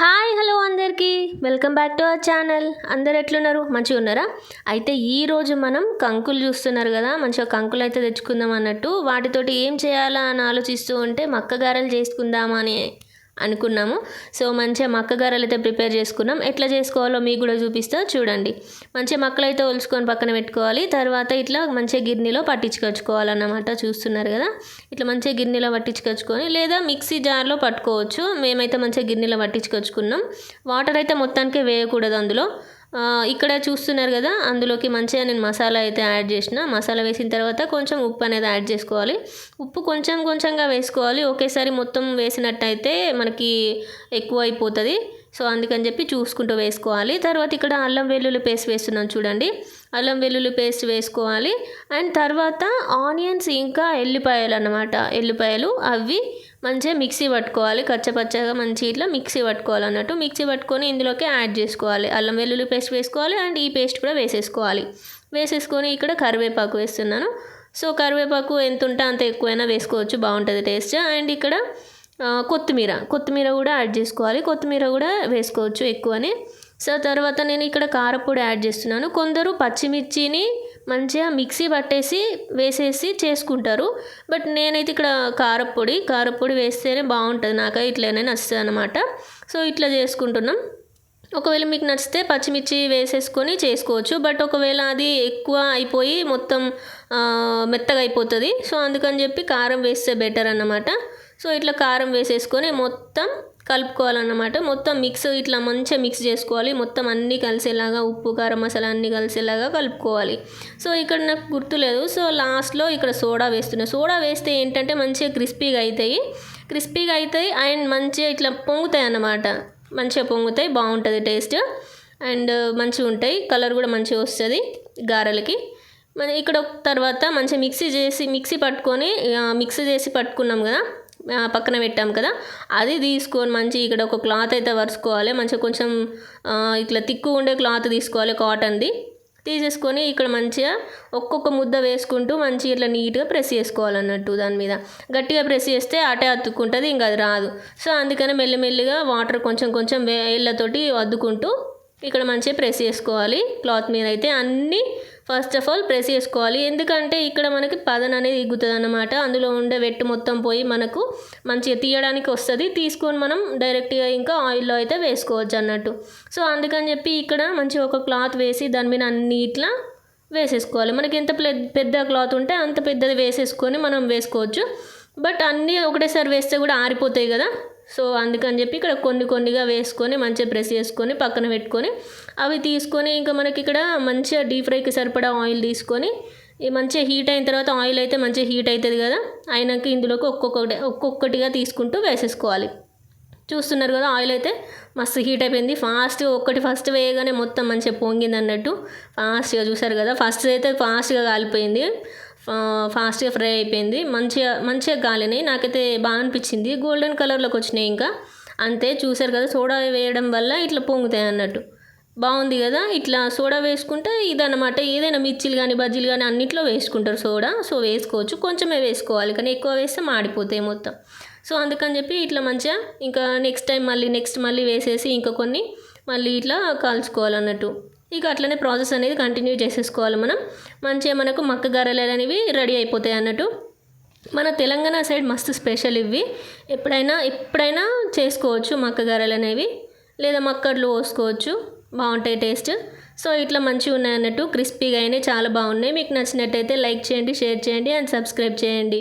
Hi hello అందరికీ. Welcome back to our channel. అందరు ఎట్లున్నారు? మంచిగా ఉన్నారా? అయితే ఈ రోజు మనం కంకులు చూస్తున్నారు కదా మంచిగా కంకులు అయితే తెచ్చుకుందాం అన్నట్టు. వాటితోటి ఏం చేయాలా అని ఆలోచిస్తూ ఉంటే మక్క గారెలు చేసుకుందామా అని అనుకున్నాము. సో మంచిగా మక్క గారెలు అయితే ప్రిపేర్ చేసుకున్నాం. ఎట్లా చేసుకోవాలో మీకు కూడా చూపిస్తా చూడండి. మంచిగా మక్కలు అయితే ఒలుచుకొని పక్కన పెట్టుకోవాలి. తర్వాత ఇట్లా మంచిగా గిన్నెలో పట్టించుకొచ్చుకోవాలన్నమాట చూస్తున్నారు కదా. ఇట్లా మంచిగా గిన్నెలో పట్టించుకొచ్చుకొని లేదా మిక్సీ జార్లో పట్టుకోవచ్చు. మేమైతే మంచిగా గిన్నెలో పట్టించుకొచ్చుకున్నాం. వాటర్ అయితే మొత్తానికే వేయకూడదు అందులో. ఇక్కడ చూస్తున్నారు కదా అందులోకి మంచిగా నేను మసాలా అయితే యాడ్ చేసిన. మసాలా వేసిన తర్వాత కొంచెం ఉప్పు అనేది యాడ్ చేసుకోవాలి. ఉప్పు కొంచెం కొంచెంగా వేసుకోవాలి. ఒకేసారి మొత్తం వేసినట్టయితే మనకి ఎక్కువ అయిపోతుంది. సో అందుకని చెప్పి చూసుకుంటూ వేసుకోవాలి. తర్వాత ఇక్కడ అల్లం వెల్లుల్లి పేస్ట్ వేస్తున్నాను చూడండి. అల్లం వెల్లుల్లి పేస్ట్ వేసుకోవాలి. అండ్ తర్వాత ఆనియన్స్ ఇంకా ఎల్లిపాయలు అన్నమాట. ఎల్లిపాయలు అవి మంచిగా మిక్సీ పట్టుకోవాలి. కచ్చపచ్చగా మంచి ఇట్లా మిక్సీ పట్టుకోవాలి అన్నట్టు మిక్సీ పట్టుకొని ఇందులోకి యాడ్ చేసుకోవాలి. అల్లం వెల్లుల్లి పేస్ట్ వేసుకోవాలి అండ్ ఈ పేస్ట్ కూడా వేసేసుకోవాలి. వేసేసుకొని ఇక్కడ కరివేపాకు వేస్తున్నాను. సో కరివేపాకు ఎంత ఉంటే అంత ఎక్కువైనా వేసుకోవచ్చు. బాగుంటుంది టేస్ట్. అండ్ ఇక్కడ కొత్తిమీర. కొత్తిమీర కూడా యాడ్ చేసుకోవాలి. కొత్తిమీర కూడా వేసుకోవచ్చు ఎక్కువనే. సో తర్వాత నేను ఇక్కడ కారపొడి యాడ్ చేస్తున్నాను. కొందరు పచ్చిమిర్చిని మంచిగా మిక్సీ పట్టేసి వేసేసి చేసుకుంటారు. బట్ నేనైతే ఇక్కడ కారపొడి కారపొడి వేస్తేనే బాగుంటుంది. నాకు ఇట్లనే నచ్చుతుంది అనమాట సో ఇట్లా చేసుకుంటున్నాం. ఒకవేళ మీకు నచ్చితే పచ్చిమిర్చి వేసేసుకొని చేసుకోవచ్చు. బట్ ఒకవేళ అది ఎక్కువ అయిపోయి మొత్తం మెత్తగా అయిపోతుంది. సో అందుకని చెప్పి కారం వేస్తే బెటర్ అన్నమాట. సో ఇట్లా కారం వేసేసుకొని మొత్తం కలుపుకోవాలన్నమాట. మొత్తం మిక్స్ ఇట్లా మంచిగా మిక్స్ చేసుకోవాలి. మొత్తం అన్నీ కలిసేలాగా ఉప్పు కారం మసాలా అన్నీ కలిసేలాగా కలుపుకోవాలి. సో ఇక్కడ నాకు గుర్తులేదు. సో లాస్ట్లో ఇక్కడ సోడా వేస్తున్నా. సోడా వేస్తే ఏంటంటే మంచిగా క్రిస్పీగా అవుతాయి క్రిస్పీగా అవుతాయి అండ్ మంచిగా ఇట్లా పొంగుతాయి అన్నమాట. మంచిగా పొంగుతాయి బాగుంటుంది టేస్ట్ అండ్ మంచిగా ఉంటాయి. కలర్ కూడా మంచిగా వస్తుంది గారెలకి. మన ఇక్కడ తర్వాత మంచిగా మిక్సీ చేసి మిక్సీ పట్టుకొని మిక్సీ చేసి పట్టుకున్నాం కదా. పక్కన పెట్టాం కదా అది తీసుకొని మంచి ఇక్కడ ఒక క్లాత్ అయితే వరుసుకోవాలి. మంచిగా కొంచెం ఇట్లా తిక్కు ఉండే క్లాత్ తీసుకోవాలి కాటన్ది. తీసేసుకొని ఇక్కడ మంచిగా ఒక్కొక్క ముద్ద వేసుకుంటూ మంచిగా ఇట్లా నీట్గా ప్రెస్ చేసుకోవాలన్నట్టు దాని మీద. గట్టిగా ప్రెస్ చేస్తే అటే అతుక్కుంటుంది ఇంకా అది రాదు. సో అందుకని మెల్లిమెల్లిగా వాటర్ కొంచెం కొంచెం వేళ్ళతోటి అద్దుకుంటూ ఇక్కడ మంచిగా ప్రెస్ చేసుకోవాలి. క్లాత్ మీద అయితే అన్నీ ఫస్ట్ ఆఫ్ ఆల్ ప్రెస్ చేసుకోవాలి. ఎందుకంటే ఇక్కడ మనకి పదన అనేది ఇగ్గుతుంది అన్నమాట అందులో ఉండే వెట్టు మొత్తం పోయి మనకు మంచిగా తీయడానికి వస్తుంది. తీసుకొని మనం డైరెక్ట్గా ఇంకా ఆయిల్లో అయితే వేసుకోవచ్చు అన్నట్టు. సో అందుకని చెప్పి ఇక్కడ మంచి ఒక క్లాత్ వేసి దాని మీద అన్ని ఇట్లా వేసేసుకోవాలి. మనకి ఎంత పెద్ద క్లాత్ ఉంటే అంత పెద్దది వేసేసుకొని మనం వేసుకోవచ్చు. బట్ అన్నీ ఒకటేసారి వేస్తే కూడా ఆరిపోతాయి కదా. సో అందుకని చెప్పి ఇక్కడ కొన్ని కొన్నిగా వేసుకొని మంచిగా ప్రెస్ చేసుకొని పక్కన పెట్టుకొని అవి తీసుకొని ఇంకా మనకి ఇక్కడ మంచిగా డీప్ ఫ్రైకి సరిపడా ఆయిల్ తీసుకొని మంచిగా హీట్ అయిన తర్వాత ఆయిల్ అయితే మంచిగా హీట్ అవుతుంది కదా అయినాక ఇందులోకి ఒక్కొక్కటి ఒక్కొక్కటిగా తీసుకుంటూ వేసేసుకోవాలి. చూస్తున్నారు కదా ఆయిల్ అయితే మస్తు హీట్ అయిపోయింది. ఫాస్ట్గా ఒక్కటి ఫస్ట్ వేయగానే మొత్తం మంచిగా పొంగింది అన్నట్టు ఫాస్ట్గా చూసారు కదా ఫస్ట్ అయితే ఫాస్ట్గా కాలిపోయింది. ఫాస్ట్గా ఫ్రై అయిపోయింది. మంచిగా మంచిగా గాలినాయి. నాకైతే బాగా అనిపించింది. గోల్డెన్ కలర్లోకి వచ్చినాయి ఇంకా. అంతే చూసారు కదా సోడా వేయడం వల్ల ఇట్లా పొంగుతాయి అన్నట్టు. బాగుంది కదా ఇట్లా సోడా వేసుకుంటే ఇదన్నమాట. ఏదైనా మిర్చిలు కానీ బజ్జీలు కానీ అన్నిట్లో వేసుకుంటారు సోడా. సో వేసుకోవచ్చు. కొంచెమే వేసుకోవాలి. కానీ ఎక్కువ వేస్తే మాడిపోతాయి మొత్తం. సో అందుకని చెప్పి ఇట్లా మంచిగా ఇంకా నెక్స్ట్ టైం మళ్ళీ నెక్స్ట్ మళ్ళీ వేసేసి ఇంకా కొన్ని మళ్ళీ ఇట్లా కాల్చుకోవాలన్నట్టు. ఇక అట్లనే ప్రాసెస్ అనేది కంటిన్యూ చేసేసుకోవాలి మనం. మంచిగా మనకు మక్క గారెలు అనేవి రెడీ అయిపోతాయి అన్నట్టు. మన తెలంగాణ సైడ్ మస్తు స్పెషల్ ఇవి. ఎప్పుడైనా ఎప్పుడైనా చేసుకోవచ్చు మక్క గారెలు అనేవి. లేదా మక్కడ్లు పోసుకోవచ్చు. బాగుంటాయి టేస్ట్. సో ఇట్లా మంచిగా ఉన్నాయి అన్నట్టు. క్రిస్పీగా అయినాయి చాలా బాగున్నాయి. మీకు నచ్చినట్టయితే లైక్ చేయండి షేర్ చేయండి అండ్ సబ్స్క్రైబ్ చేయండి.